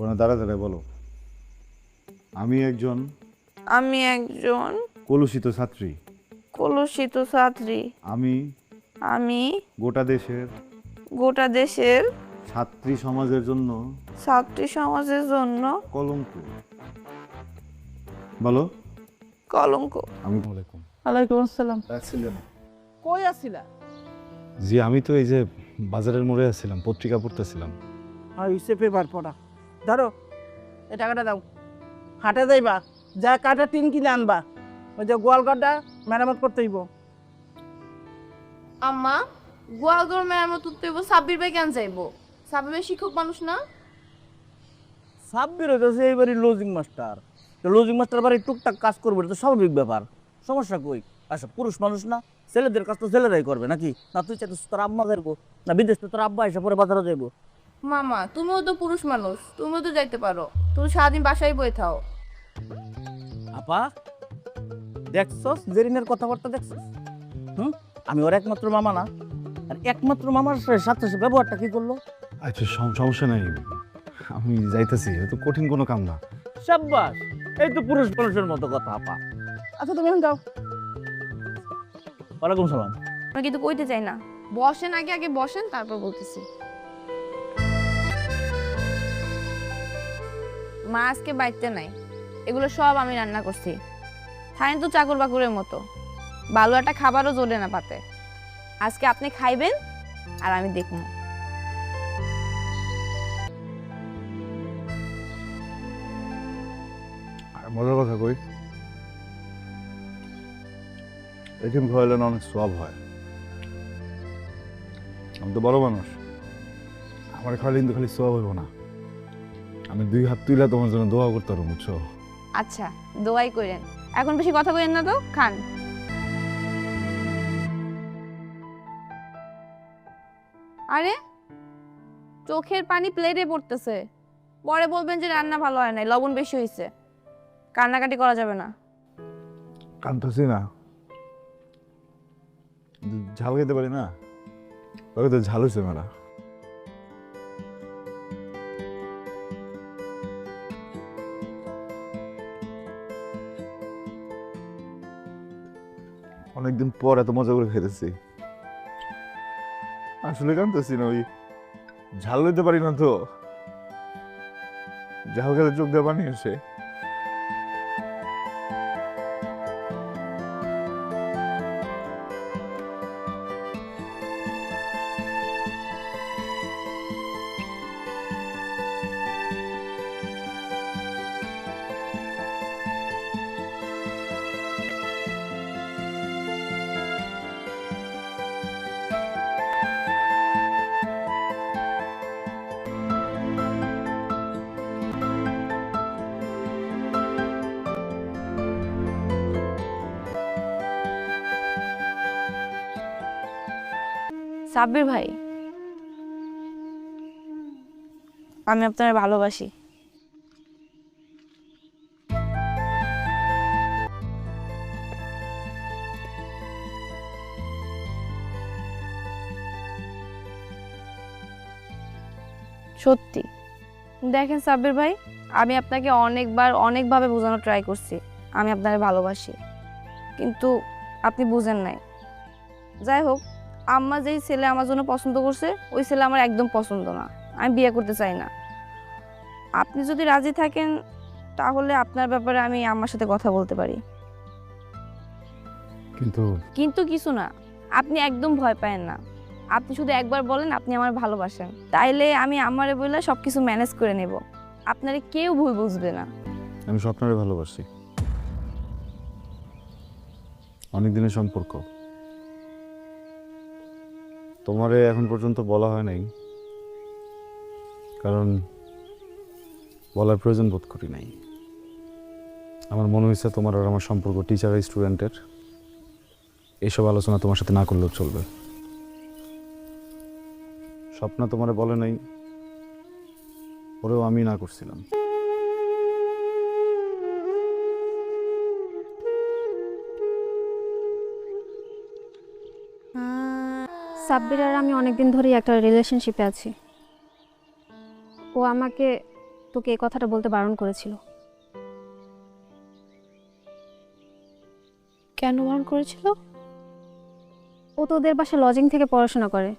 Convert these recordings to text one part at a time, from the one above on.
কোনো দাঁড়া দাঁড়ায় বলো। আমি একজন আমি একজন কলুষিত ছাত্রী। কলুষিত ছাত্রী। আমি আমি গোটা দেশের গোটা দেশের ছাত্রী সমাজের জন্য ছাত্রী সমাজের জন্য কলঙ্ক। বলো। কলঙ্ক। আমি ওয়ালাইকুম ওয়ালাইকুম আসসালাম। আসছিলেন। কই আছিলা জি আমি তো এই যে বাজারের মোড়ে আছিলাম পত্রিকা পড়তেছিলাম। আর ইসে পেপার পড়া। ধরো এই টাকাটা দাও। হাটে যাইবা যা কাটা টিন কিনে আনবা। ওই যে গোয়াল কাটা মেরামত করতে হইব। আম্মা গোয়ালগড় মেরামত উঠতে হইব সাব্বির ভাই কেন যাইবো? সাব্বির ভাই শিক্ষক মানুষ না? সাব্বির হইতেছে এইবারই লজিং মাস্টার তো লজিং মাস্টার বাড়ি টুকটাক কাজ করবে এটা তো স্বাভাবিক ব্যাপার। সমস্যা কই? আচ্ছা পুরুষ মানুষ না? ছেলেদের কাজ তো ছেলেরাই করবে নাকি? না তুই চাইছিস তোর আম্মা যাইবো না বিদেশ তো তোর আব্বা এসে পরে বাজারে যাইবো। মামা তুমিও তো পুরুষ মানুষ তুমিও তো যাইতে পারো। তুমি সারাদিন বাসায় বই থাও। আপা দেখছস? জেরিনের কথাবার্তা দেখছস? হুম? আমি ওর একমাত্র মামা না। আর একমাত্র মামার সাথে সে ব্যবহারটা কি করল? আচ্ছা সম- সমস্যা নাই। আমি যাইতেছি তো কঠিন কোনো কাম না। সাব্বাস এই তো পুরুষ মানুষের মতো কথা আপা। আচ্ছা তুমি এখন যাও। ওয়ালাইকুম সালাম। আমি কিন্তু কইতে চাই না। বসেন আগে আগে বসেন তারপর বলতেছি। মা আজকে বাড়িতে নাই। এগুলো সব আমি রান্না করছি। খাইন তো চাকর বাকরের মতো। ভালো একটা খাবারও জোরে না পাতে। আজকে আপনি খাইবেন আর আমি দেখব। আর মজার কথা কই? এটিএম খাওয়াইলে না অনেক সব হয়। আমি তো বড় মানুষ। আমার খালি কিন্তু খালি সব হইব না। আমি দুই হাত তুইলা তোমার জন্য দোয়া করতে পারো বুঝছ? আচ্ছা দোয়াই করেন এখন বেশি কথা কইেন না তো খান। আরে চোখের পানি প্লেটে পড়তেছে। পরে বলবেন যে রান্না ভালো হয় নাই লবণ বেশি হয়েছে কান্নাকাটি করা যাবে না। কানতেছি না। ঝাল খেতে পারি না? তবে তো ঝাল হয়েছে মেলা অনেকদিন পর এত মজা করে খেতেছি আসলে কানতেছি না ওই ঝাল লইতে পারি না তো। ঝাল খেলে চোখ দেওয়া আসে। সাব্বির ভাই? আমি আপনার ভালোবাসি। সত্যি। দেখেন সাব্বির ভাই আমি আপনাকে অনেকবার অনেকভাবে বোঝানোর ট্রাই করছি। আমি আপনাকে ভালোবাসি। কিন্তু আপনি বুঝেন নাই। যাই হোক আম্মা যেই ছেলে আমার জন্য পছন্দ করছে ওই ছেলে আমার একদম পছন্দ না। আমি বিয়ে করতে চাই না। আপনি যদি রাজি থাকেন তাহলে আপনার ব্যাপারে আমি আম্মার সাথে কথা বলতে পারি। কিন্তু কিন্তু কিছু না। আপনি একদম ভয় পায়েন না। আপনি শুধু একবার বলেন আপনি আমার ভালোবাসেন। তাইলে আমি আমারে বলে সব কিছু ম্যানেজ করে নেব। আপনারে কেউ ভুল বুঝবে না। আমি স্বপ্নরে ভালোবাসি। অনেক দিনের সম্পর্ক। তোমারে এখন পর্যন্ত বলা হয় নাই। কারণ বলার প্রয়োজন বোধ করি নাই। আমার মনে হয়েছে তোমার আর আমার সম্পর্ক টিচার আর স্টুডেন্টের এইসব আলোচনা তোমার সাথে না করলেও চলবে। স্বপ্ন তোমারে বলে নাই, ওরেও আমি না করছিলাম। সাব্বির আর আমি অনেকদিন ধরেই একটা রিলেশনশিপে আছি। ও আমাকে তোকে এই কথাটা বলতে বারণ করেছিল। কেন বারণ করেছিল? ও তো ওদের বাসায় লজিং থেকে পড়াশোনা করে।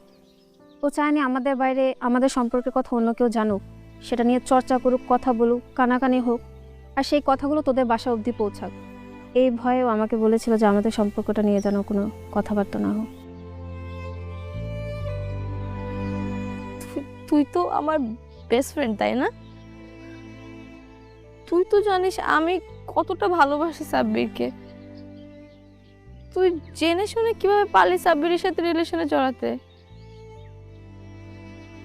ও চায়নি আমাদের বাইরে আমাদের সম্পর্কের কথা অন্য কেউ জানুক। সেটা নিয়ে চর্চা করুক কথা বলুক কানাকানি হোক। আর সেই কথাগুলো তোদের বাসা অবধি পৌঁছাক। এই ভয়েও আমাকে বলেছিল যে আমাদের সম্পর্কটা নিয়ে যেন কোনো কথাবার্তা না হোক। তুই তো আমার বেস্ট ফ্রেন্ড তাই না? তুই তো জানিস আমি কতটা ভালোবাসি সাব্বিরকে। তুই জেনে শুনে কীভাবে পারলি সাব্বিরের সাথে রিলেশনে জড়াতে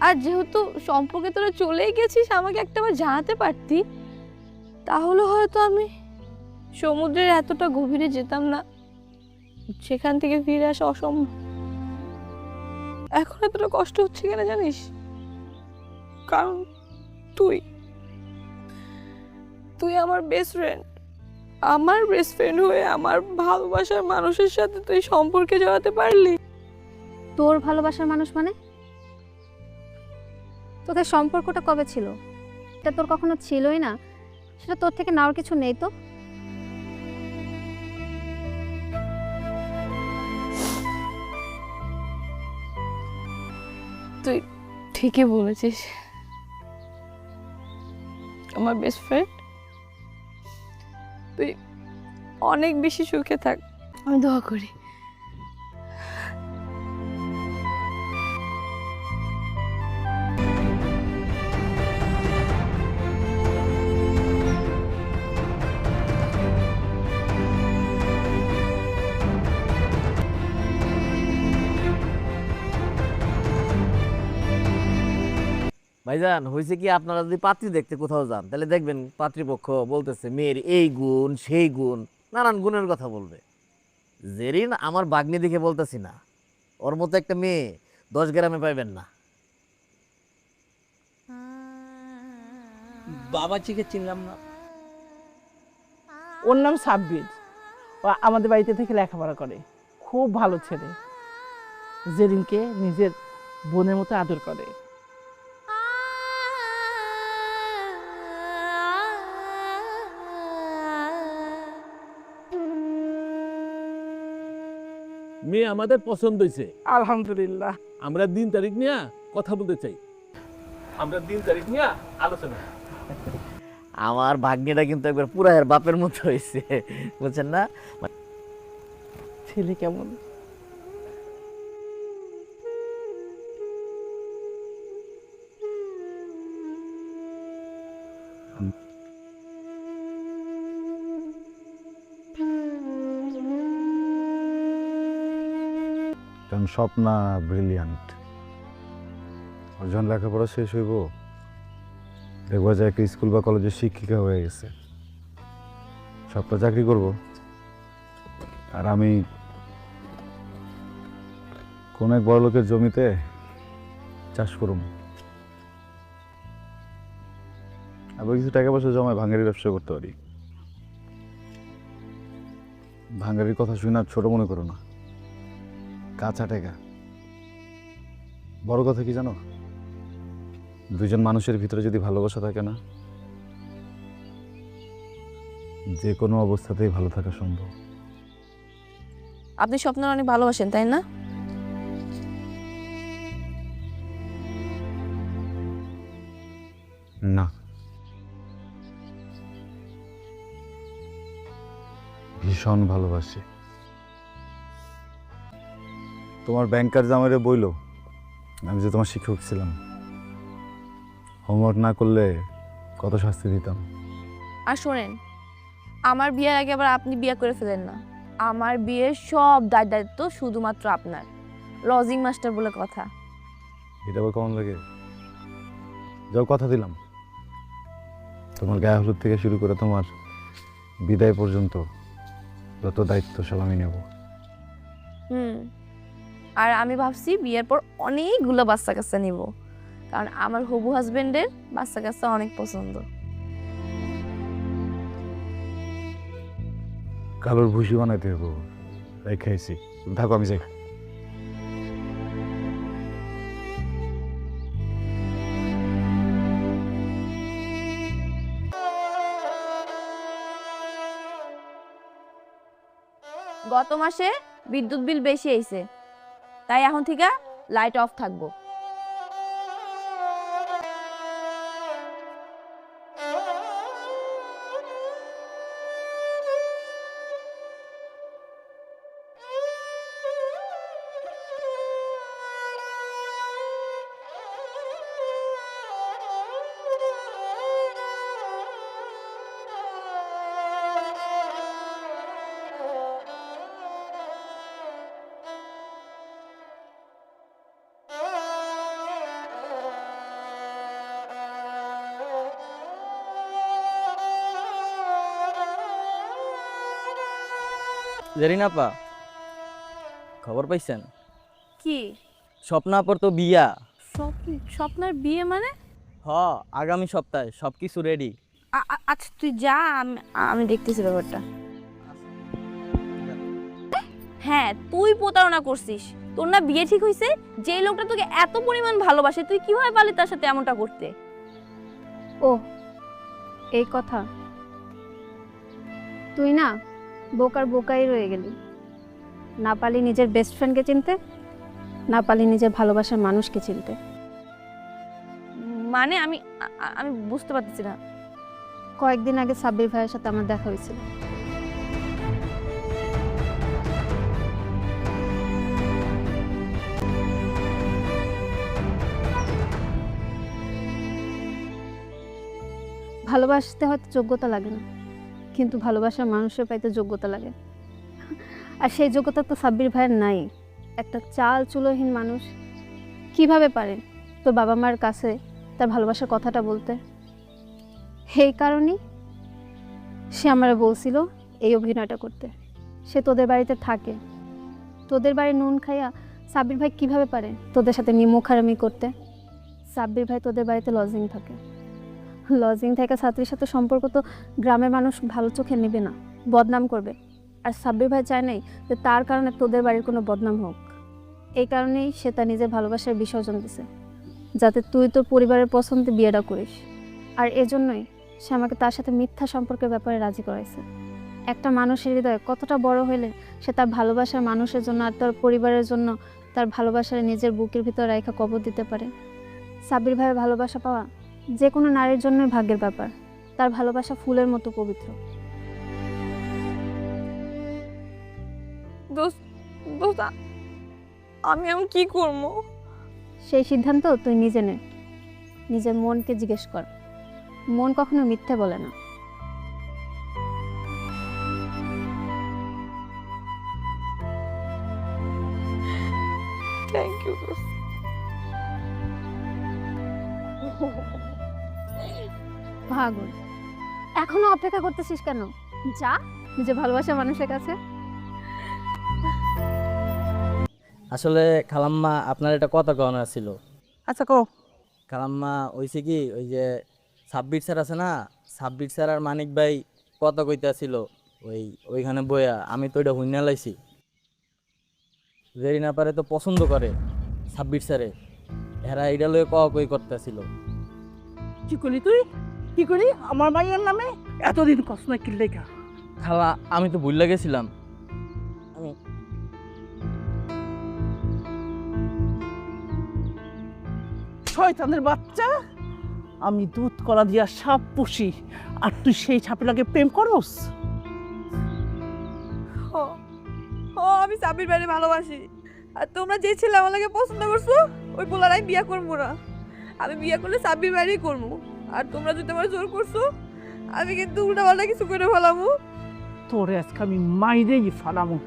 আর যেহেতু সম্পর্কে তোরা চলেই গেছিস, আমাকে একটা একটাবার জানাতে পারতি? তাহলে হয়তো আমি সমুদ্রের এতটা গভীরে যেতাম না সেখান থেকে ফিরে আসা অসম্ভব। এখন এতটা কষ্ট হচ্ছে কেন জানিস? কারণ তুই। তুই আমার বেস্ট ফ্রেন্ড আমার বেস্ট ফ্রেন্ড হয়ে আমার ভালোবাসার মানুষের সাথে তুই সম্পর্কে জড়াতে পারলি। তোর ভালোবাসার মানুষ মানে? তোদের সম্পর্কটা কবে ছিল? এটা তোর কখনো ছিলই না। সেটা তোর থেকে নেওয়ার কিছু নেই তো? তুই ঠিকই বলেছিস। আমার বেস্ট ফ্রেন্ড তুই অনেক বেশি সুখে থাক। আমি দোয়া করি। ভাইজান হয়েছে কি আপনারা যদি পাত্রী দেখতে কোথাও যান তাহলে দেখবেন পাত্রীপক্ষ বলতেছে মেয়ের এই গুণ সেই গুণ। নানান গুণের কথা বলবে। জেরিন আমার বাগ্নি দেখে বলতেছি না। ওর মতো একটা মেয়ে দশ গ্রামে পাইবেন না। বাবাজিকে চিনলাম না। ওর নাম সাব্বির। ও আমাদের বাড়িতে থেকে লেখাপড়া করে। খুব ভালো ছেলে। জেরিনকে নিজের বোনের মতো আদর করে। মেয়ে আমাদের পছন্দ হয়েছে আলহামদুলিল্লাহ। আমরা দিন তারিখ নিয়ে কথা বলতে চাই। আমরা দিন তারিখ নিয়ে আলোচনা। আমার ভাগ্নিটা কিন্তু একবার পুরা এর বাপের মতো হয়েছে বুঝছেন না? ছেলে কেমন? স্বপ্না ব্রিলিয়ান্ট। ওর লেখাপড়া শেষ হইব। দেখবা যে একটা স্কুল বা কলেজের শিক্ষিকা হয়ে গেছে। সবটা চাকরি করব। আর আমি কোন এক বড় লোকের জমিতে চাষ করব। আবার কিছু টাকা পয়সা জমায় ভাঙ্গারি ব্যবসা করতে পারি। ভাঙ্গারির কথা শুনে আর ছোট মনে করো না। কাঁচা টেকা। বড় কথা কি জানো? দুজন মানুষের ভিতরে যদি ভালোবাসা থাকে না যে কোনো অবস্থাতেই ভালো থাকা সম্ভব। আপনি স্বপ্ন অনেক ভালোবাসেন তাই না? না। ভীষণ ভালোবাসি। তোমার ব্যাংকার জামাইরে বইলো আমি যে তোমার শিক্ষক ছিলাম। হোমওয়ার্ক না করলে কত শাস্তি দিতাম। আর শোনেন আমার বিয়ের আগে আবার আপনি বিয়ে করে ফেলেন না। আমার বিয়ের সব দায় দায়িত্ব শুধুমাত্র আপনার। লজিং মাস্টার বলে কথা। এটা আবার কেমন লাগে? যাও কথা দিলাম। তোমার গায়ে হলুদ থেকে শুরু করে তোমার বিদায় পর্যন্ত যত দায়িত্ব সব আমি নেব। হুম। আর আমি ভাবছি বিয়ের পর অনেকগুলো বাচ্চা কাচ্চা নিব। কারণ আমার হবু হাজবেন্ডের বাচ্চা কাচ্চা অনেক পছন্দ। কালোর ভুসি বানাইতে হব। খাইছি। থাকো আমি যাই। গত মাসে বিদ্যুৎ বিল বেশি আইছে। তাই এখন থেকে লাইট অফ থাকব। জেরিনা আপা খবর পাইছেন? কি? স্বপ্নাপর তো বিয়া। স্বপ্নের বিয়ে মানে? হ আগামী সপ্তাহে সব কিছু রেডি আচ্ছা তুই যা আমি আমি দেখতেছি ব্যাপারটা। হ্যাঁ তুই প্রতারণা করছিস। তোর না বিয়ে ঠিক হয়েছে যে লোকটা তোকে এত পরিমাণ ভালোবাসে তুই কীভাবে পারলি তার সাথে এমনটা করতে? ও এই কথা। তুই না বোকার বোকাই রয়ে গেলি। না পালি নিজের বেস্ট ফ্রেন্ডকে চিনতে না পালি নিজের ভালোবাসার মানুষকে চিনতে। মানে আমি আ- আমি বুঝতে পারতেছি না। কয়েকদিন আগে সাব্বির ভাইয়ের সাথে আমার দেখা হয়েছিল। ভালোবাসতে হয়তো যোগ্যতা লাগে না। কিন্তু ভালোবাসার মানুষের পাইতে যোগ্যতা লাগে। আর সেই যোগ্যতা তো সাব্বির ভাইয়ের নাই। একটা চাল চুলোহীন মানুষ কীভাবে পারে তোর বাবা মার কাছে তার ভালোবাসার কথাটা বলতে? সেই কারণেই সে আমার বলছিল এই অভিনয়টা করতে। সে তোদের বাড়িতে থাকে। তোদের বাড়ি নুন খাইয়া সাব্বির ভাই কীভাবে পারে তোদের সাথে নিমুখারামি করতে? সাব্বির ভাই তোদের বাড়িতে লজিং থাকে। লজিং থেকে ছাত্রীর সাথে সম্পর্ক তো গ্রামের মানুষ ভালো চোখে নেবে না, বদনাম করবে। আর সাব্বির ভাই চায় নাই যে তার কারণে তোদের বাড়ির কোনো বদনাম হোক। এই কারণেই সে তার নিজের ভালোবাসার বিসর্জন দিছে, যাতে তুই তোর পরিবারের পছন্দে বিয়েটা করিস। আর এজন্যই সে আমাকে তার সাথে মিথ্যা সম্পর্কের ব্যাপারে রাজি করাইছে। একটা মানুষের হৃদয় কতটা বড় হলে সে তার ভালোবাসার মানুষের জন্য আর তার পরিবারের জন্য তার ভালোবাসার নিজের বুকের ভিতর রেখা কবর দিতে পারে। সাব্বির ভাইয়ের ভালোবাসা পাওয়া যে কোনো নারীর জন্য ভাগ্যের ব্যাপার। তার ভালোবাসা ফুলের মতো পবিত্র। দোস্ত আমি এখন কি করব? সেই সিদ্ধান্ত তুই নিজে নে। নিজের মনকে জিজ্ঞেস কর। মন কখনো মিথ্যে বলে না। ভাগুন এখনও অপেক্ষা করতেছিস কেন? যা নিজের ভালোবাসা মানুষের কাছে। আসলে খালাম্মা আপনার একটা কথা কওয়ানো ছিল আচ্ছা কো খালাম্মা হয়েছে কি ওই যে সাব্বির স্যার আছে না সাব্বির স্যার আর মানিক ভাই কথা কইতাছিল ওই ওইখানে বইয়া আমি তো ওইটা হুইনা লাইছি। জেরিনা পারে তো পছন্দ করে সাব্বির স্যারে। এরা এইটা লয়ে কওয়া কই করতেছিল। কি করলি তুই? কি করি? আমার মাইয়ের নামে এতদিন কষ্ট না কিনলে কা খালা আমি তো ভুল গেছিলাম। আমি শয়তানের বাচ্চা আমি দুধ কলা দিয়া সাপ পুষি আর তুই সেই সাপের লাগে প্রেম করস? ও ও আমি সাবির বাইরে ভালোবাসি। আর তোমরা যে ছেলে আমার লাগে পছন্দ করছ ওই পোলারাই বিয়া করব না। আমি বিয়া করলে সাবির বাইরেই করব। আর তোমরা যদি আমার জোর করছ আমি কিন্তু উল্টা পাল্টা কিছু করে ফেলামু তোরে আজকে আমি মাইরেই ফালামু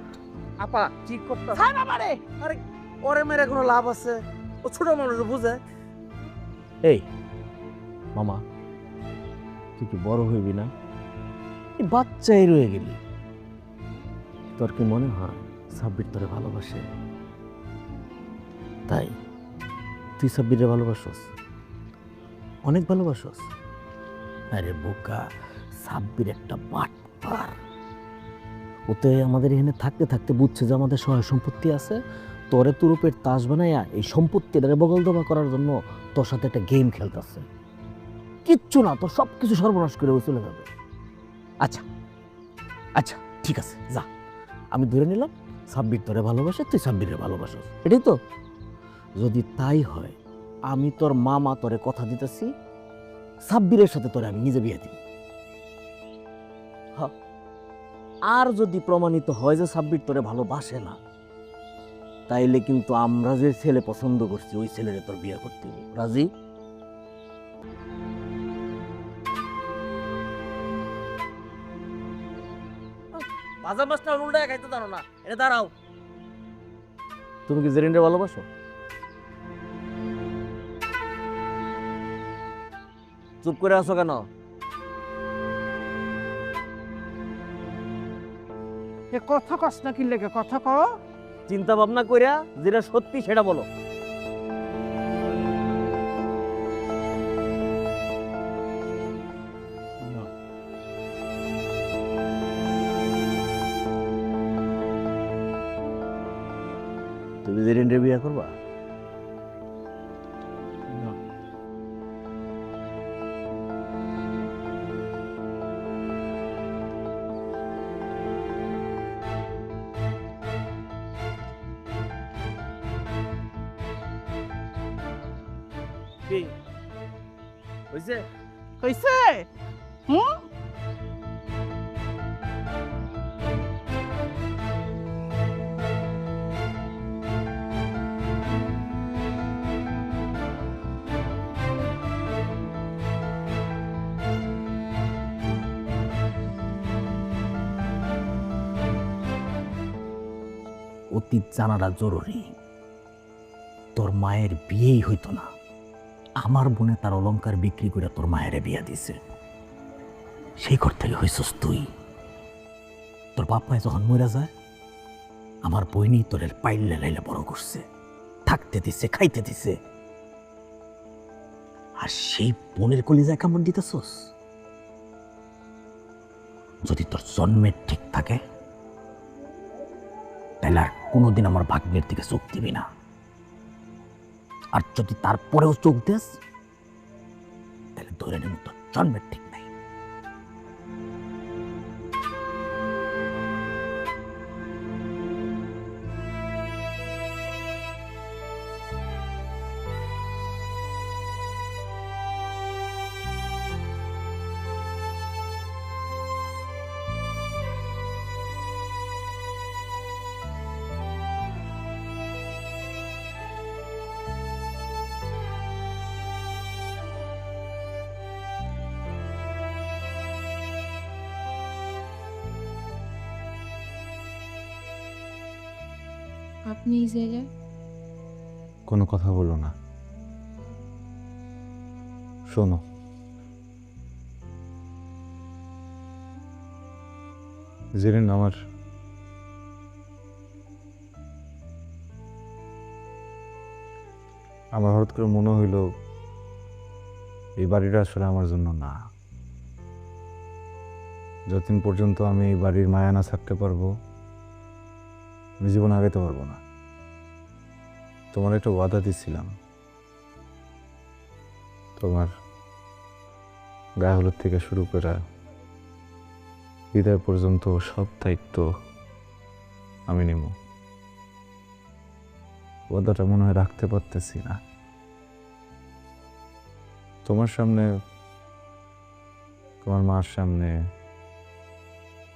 আপা ঠিক করতে ছাড় আমারে! আরে ওরে মেরে কোনো লাভ আছে? ও ছোট মানুষ বুঝে? এই মামা তুই কি বড় হইবি না? এই বাচ্চাই রয়ে গেলি। তোর কি মনে হয় সাব্বির তোরে ভালোবাসে? তাই তুই সাব্বিরে ভালোবাসস? অনেক ভালোবাসস আরে বোকা, সাব্বির একটা বাটপার। ওতে আমাদের এখানে থাকতে থাকতে বুঝছে যে আমাদের সহায় সম্পত্তি আছে, তোরে তুরুপের তাস বানাইয়া এই সম্পত্তিটারে বগল দবা করার জন্য তোর সাথে একটা গেম খেলতেছে। কিচ্ছু না, তোর সব কিছু সর্বনাশ করে ও চলে যাবে। আচ্ছা আচ্ছা ঠিক আছে, যা। আমি ধরে নিলাম, সাব্বির তোরে ভালোবাসে, তুই সাব্বিরে ভালোবাসো এটাই তো? যদি তাই হয় আমি তোর মামা তোরে কথা দিতেছি সাব্বিরের সাথে তোরে আমি নিজে বিয়ে দিই। আর যদি প্রমাণিত হয় যে সাব্বির তোরে ভালোবাসে না তাইলে কিন্তু আমরা যে ছেলে পছন্দ করছি ওই ছেলেরে তোর বিয়ে করতে। রাজি ভাজা মাছটা উল্টা খাইতে জানো না এটা দাঁড়াও তুমি কি জেরিনরে ভালোবাসো চুপ করে আছো কেন? এ কথা কস না কি লেগে কথা ক চিন্তা ভাবনা কইরা যেটা সত্যি সেটা বলো। হুম? অতীত জানাটা জরুরি। তোর মায়ের বিয়েই হইতো না। আমার বোনে তার অলংকার বিক্রি করে তোর মায়ের বিয়া দিছে। সেই ঘর থেকে হইছস তুই। তোর বাপ মায় যখন মরে যায়, আমার বইনি তোরের পাইলে লাইলে বড় করছে। থাকতে দিছে, খাইতে দিছে। আর সেই বোনের কলিজায় কামড় দিতেছস? যদি তোর জন্মের ঠিক থাকে তাহলে আর কোনোদিন আমার ভাগ্যের দিকে চোখ দিবি না। আর যদি তারপরেও চোখ দেস তাহলে ধরে নেব তোর জন্মের ঠিক আপনি এই জায়গায়? কোনো কথা বলো না। শোনো। জেরিন আমার আমার হঠাৎ করে মনে হইল, এই বাড়িটা আসলে আমার জন্য না। যতদিন পর্যন্ত আমি এই বাড়ির মায়া না পারব আমি জীবন আগাইতে পারব না। তোমার একটা ওয়াদা দিছিলাম। তোমার গায়ে হলুদ থেকে শুরু করে বিদায় পর্যন্ত সব দায়িত্ব আমি নেব। ওয়াদাটা মনে হয় রাখতে পারতেছি না। তোমার সামনে, তোমার মার সামনে,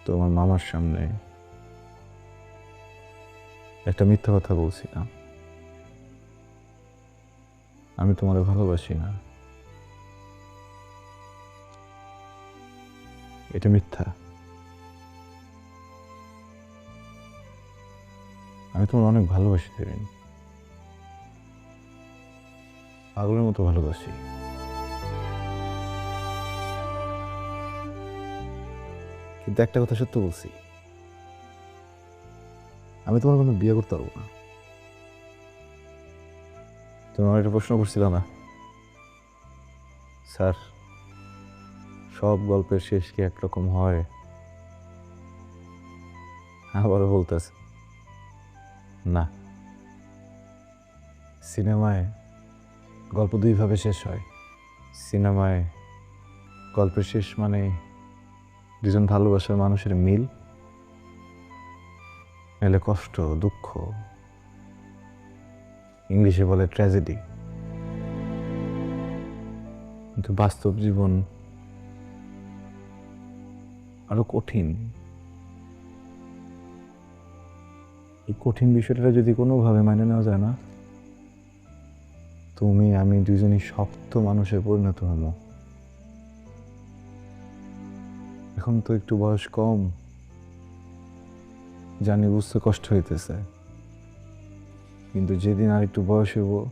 তোমার মামার সামনে একটা মিথ্যা কথা বলছি না। আমি তোমারে ভালোবাসি না। এটা মিথ্যা। আমি তোমার অনেক ভালোবাসি, দেবেন। পাগলের মতো ভালোবাসি। কিন্তু একটা কথা সত্য বলছি। আমি তোমার কোনো বিয়ে করতে পারব না। তুমি আমার একটা প্রশ্ন করছিল না? স্যার, সব গল্পের শেষ কি একরকম হয়? আবারও বলতেছে। না। সিনেমায় গল্প দুইভাবে শেষ হয়। সিনেমায় গল্পের শেষ মানে দুজন ভালোবাসার মানুষের মিল। এলে কষ্ট, দুঃখ। ইংলিশে বলে ট্র্যাজেডি। কিন্তু বাস্তব জীবন আরও কঠিন। এই কঠিন বিষয়টা যদি কোনোভাবে মানে নেওয়া যায় না, তুমি, আমি দুজনই শক্ত মানুষে পরিণত হব। এখন তো একটু বয়স কম। জানি বুঝতে কষ্ট হইতেছে। কিন্তু যেদিন আর একটু বয়স হইব,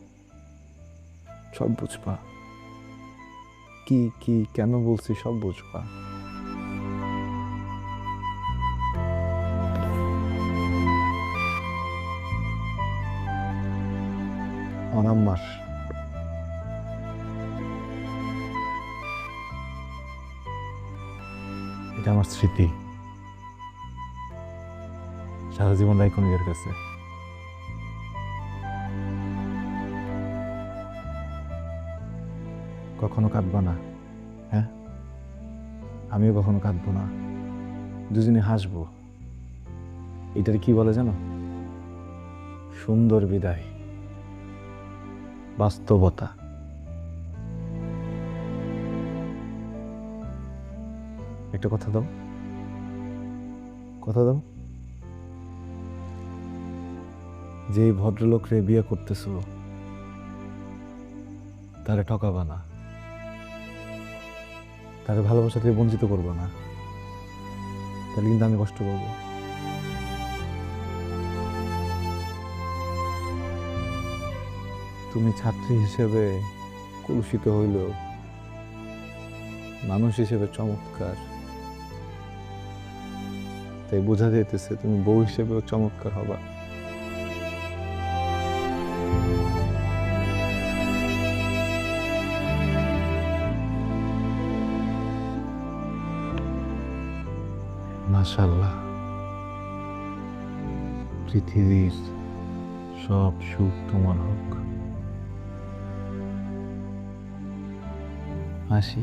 সব বুঝবা। কি কি, কেন বলছি সব বুঝবা। অনাম্মাস। এটা আমার স্মৃতি। সারা জীবন রাখো নিজের কাছে? কখনো কাঁদবো না হ্যাঁ? আমিও কখনো কাঁদবো না। দুজনে হাসবো। এটার কি বলে জানো? সুন্দর বিদায়। বাস্তবতা। একটা কথা দাও। কথা দাও। যে ভদ্রলোকরে বিয়ে করতেছ, তারে ঠকাবা না। তারে ভালোবাসা থেকে বঞ্চিত করব না। তাহলে কিন্তু আমি কষ্ট পাবো। তুমি ছাত্রী হিসেবে কলুষিত হইল মানুষ হিসেবে চমৎকার। তাই বোঝা যাইতেছে তুমি বউ হিসেবেও চমৎকার হবা। মাশাল্লাহ পৃথিবীর সব সুখ তোমার হোক। আসি।